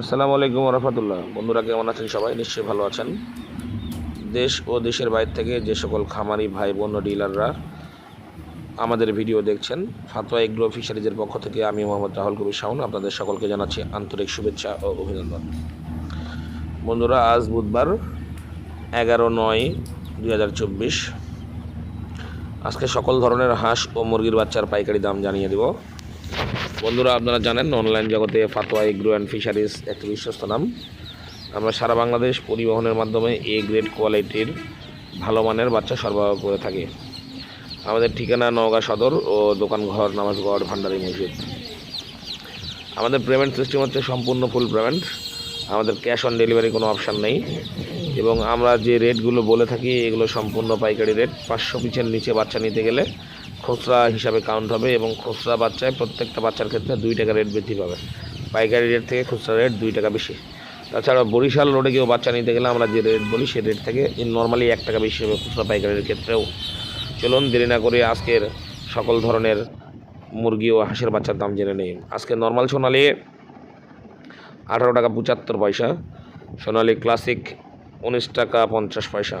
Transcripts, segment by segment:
আসসালামু আলাইকুম রহমতুল্লাহ। বন্ধুরা, কেমন আছেন সবাই? নিশ্চয়ই ভালো আছেন। দেশ ও দেশের বাইরে থেকে যে সকল খামারি ভাই বোন ডিলাররা আমাদের ভিডিও দেখছেন, ফাতোয়া এগ্রো ফিশারিজের পক্ষ থেকে আমি মোহাম্মদ রাহুল কবির শাহুন আপনাদের সকলকে জানাচ্ছি আন্তরিক শুভেচ্ছা ও অভিনন্দন। বন্ধুরা, আজ বুধবার এগারো নয় দুই আজকে সকল ধরনের হাঁস ও মুরগির বাচ্চার পাইকারি দাম জানিয়ে দেব। বন্ধুরা, আপনারা জানেন অনলাইন জগতে ফাতোয়া, এগ্রো অ্যান্ড ফিশারিজ একটি বিশ্বস্ত নাম। আমরা সারা বাংলাদেশ পরিবহনের মাধ্যমে এ গ্রেড কোয়ালিটির ভালো মানের বাচ্চা সরবরাহ করে থাকি। আমাদের ঠিকানা নওগাঁ সদর ও দোকান দোকানঘর নামাজগড়, ভান্ডারি মসজিদ। আমাদের পেমেন্ট সিস্টেম হচ্ছে সম্পূর্ণ ফুল পেমেন্ট আমাদের ক্যাশ অন ডেলিভারি কোনো অপশান নেই। এবং আমরা যে রেটগুলো বলে থাকি, এগুলো সম্পূর্ণ পাইকারি রেট পাঁচশো পিছের নিচে বাচ্চা নিতে গেলে খুচরা হিসাবে কাউন্ট হবে এবং খুচরা বাচ্চায় প্রত্যেকটা বাচ্চার ক্ষেত্রে দুই টাকা রেট বৃদ্ধি পাবে। পাইকারি রেট থেকে খুচরা রেট দুই টাকা বেশি। তাছাড়া বরিশাল রোডে কেউ বাচ্চা নিতে গেলে আমরা যে রেট বলি সেই রেট থেকে নর্মালি এক টাকা বেশি হবে খুচরা পাইকারির ক্ষেত্রেও। চলুন, দেরি না করে আজকের সকল ধরনের মুরগি ও হাঁসের বাচ্চার দাম জেনে নেই। আজকে নর্মাল সোনালি আঠারো টাকা পঁচাত্তর পয়সা, সোনালি ক্লাসিক উনিশ টাকা পঞ্চাশ পয়সা।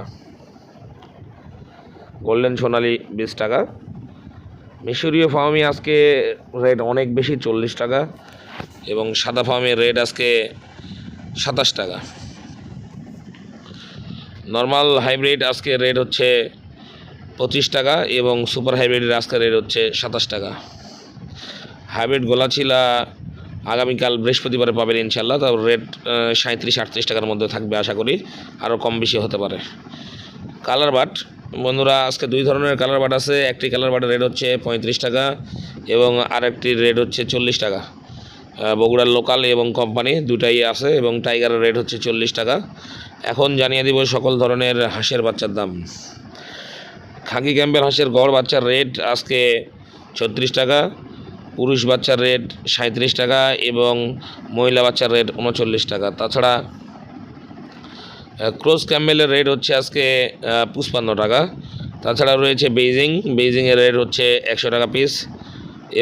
গোল্ডেন সোনালি বিশ টাকা মিশরীয় ফার্মি আজকে রেট অনেক বেশি, চল্লিশ টাকা, এবং সাদা ফার্মের রেট আজকে সাতাশ টাকা। নর্মাল হাইব্রিড আজকে রেট হচ্ছে পঁচিশ টাকা, এবং সুপার হাইব্রিডের আজকে রেট হচ্ছে সাতাশ টাকা। হাইব্রিড গোলাচিলা আগামীকাল বৃহস্পতিবারে পাবেন ইনশাল্লাহ তার রেট সাঁত্রিশ আটত্রিশ টাকার মধ্যে থাকবে আশা করি আরও কম বেশি হতে পারে। কালার বাট বন্ধুরা, আজকে দুই ধরনের কালার বাট আছে। একটি কালার বাটের রেট হচ্ছে পঁয়ত্রিশ টাকা এবং আরেকটির রেট হচ্ছে চল্লিশ টাকা। বগুড়ার লোকাল এবং কোম্পানি দুটাই আছে এবং টাইগারের রেট হচ্ছে চল্লিশ টাকা। এখন জানিয়ে দিব সকল ধরনের হাঁসের বাচ্চার দাম। খাকি ক্যাম্পের হাঁসের গড় বাচ্চার রেট আজকে ছত্রিশ টাকা, পুরুষ বাচ্চার রেট সাঁত্রিশ টাকা এবং মহিলা বাচ্চার রেট উনচল্লিশ টাকা। তাছাড়া ক্রোস ক্যাম্বেলের রেট হচ্ছে আজকে পুষ্পান্ন টাকা। তাছাড়া রয়েছে বেইজিং বেইজিংয়ের রেট হচ্ছে একশো টাকা পিস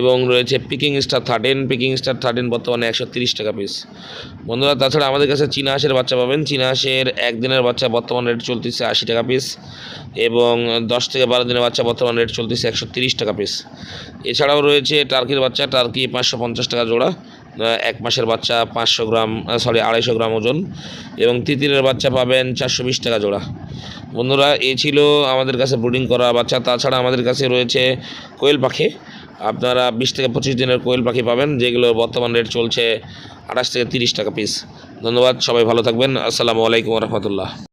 এবং রয়েছে picking star thirteen picking star thirteen বর্তমানে একশো টাকা পিস বন্ধুরা, তাছাড়া আমাদের কাছে চীনা হাঁসের বাচ্চা পাবেন। চীনা হাঁসের একদিনের বাচ্চা বর্তমান রেট চলতেছে আশি টাকা পিস এবং দশ থেকে বারো দিনের বাচ্চা বর্তমান রেট চলতেছে একশো টাকা পিস এছাড়াও রয়েছে টার্কির বাচ্চা টার্কি পাঁচশো পঞ্চাশ টাকা জোড়া। এক মাসের বাচ্চা পাঁচশো গ্রাম সরি আড়াইশো গ্রাম ওজন। এবং তিতিরের বাচ্চা পাবেন চারশো বিশ টাকা জোড়া। বন্ধুরা এই ছিল আমাদের কাছে ব্রুডিং করা বাচ্চা। তাছাড়া আমাদের কাছে রয়েছে কোয়েল পাখি। আপনারা বিশ থেকে পঁচিশ দিনের কোয়েল পাখি পাবেন, যেগুলো বর্তমান রেট চলছে আঠাশ থেকে তিরিশ টাকা পিস ধন্যবাদ, সবাই ভালো থাকবেন। আসসালামু আলাইকুম রহমতুল্লাহ।